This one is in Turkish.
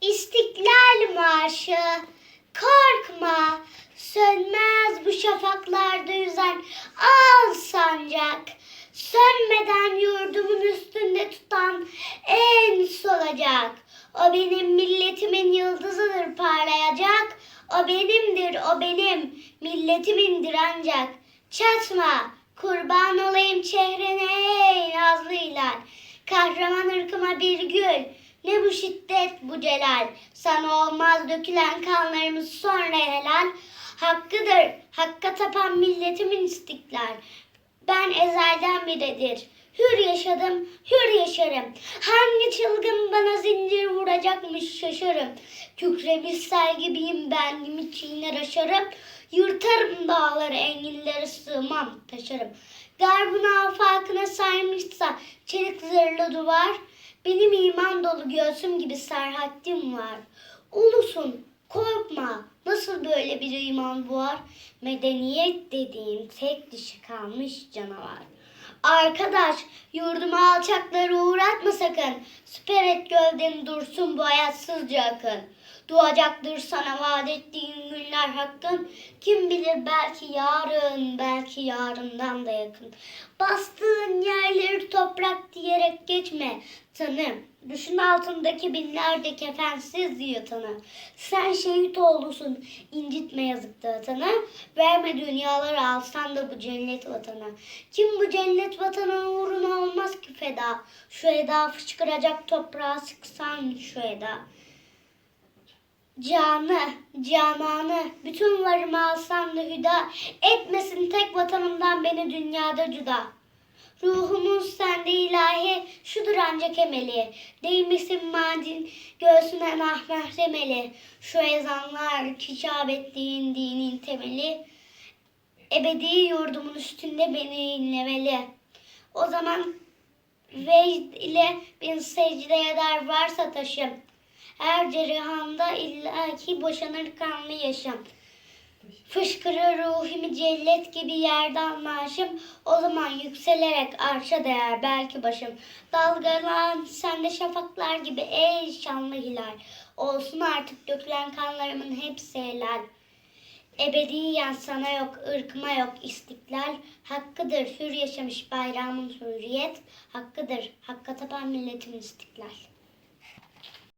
İstiklal Marşı. Korkma sönmez bu şafaklarda yüzen al sancak. Sönmeden yurdumun üstünde tutan en solacak. O benim milletimin yıldızıdır parlayacak. O benimdir o benim milletimindir ancak. Çatma kurban olayım çehrene ey nazlı hilal kahraman ırkıma bir gül ne bu şiddet bu celal? Sana olmaz dökülen kanlarımız sonra helal. Hakkıdır hakka tapan milletimin istiklal. Ben ezelden biridir. Hür yaşadım hür yaşarım. Hangi çılgın bana zincir vuracakmış şaşarım. Kükremiş sel gibiyim ben kimi çiğner aşarım. Yırtarım dağları enginleri sığmam taşarım. Garbın afakına sarmışsa çelik zırhlı duvar benim iman dolu göğsüm gibi serhattim var. Ulusun, korkma. Nasıl böyle bir iman var? Medeniyet dediğin tek dişi kalmış canavar. Arkadaş, yurduma alçakları uğratma sakın. Süper et gövdeni dursun bu hayatsızca akın. Doğacaktır sana vaat ettiğin günler hakkın. Kim bilir belki yarın, belki yarından da yakın. Bastığın yerleri toprak diyerek geçme. Tanı, düşün altındaki binlerce kefensiz yatanı. Sen şehit oldusun, incitme yazıkta vatanı. Verme dünyaları alsan da bu cennet vatanı. Kim bu cennet vatanı uğruna olmaz ki feda. Şu eda fışkıracak toprağa sıksan şu eda. Canı, cananı, bütün varımı alsam da hüda, etmesin tek vatanımdan beni dünyada cüda. Ruhumun sende ilahi, şudur ancak emeli, değmesin madin, göğsüne nahmehremeli. Şu ezanlar, kicap ettiğin dinin temeli, ebedi yurdumun üstünde beni inlemeli. O zaman vecd ile bin secde eder varsa taşım. Her cerihanda illaki boşanır kanlı yaşam. Fışkırır ruhimi cellet gibi yerden maaşım. O zaman yükselerek arşa değer belki başım. Dalgalan sende şafaklar gibi ey şanlı hilal. Olsun artık dökülen kanlarımın hepsi helal. Ebediyen sana yok, ırkıma yok istiklal. Hakkıdır hür yaşamış bayramın hürriyet. Hakkıdır hakka tapan milletin istiklal.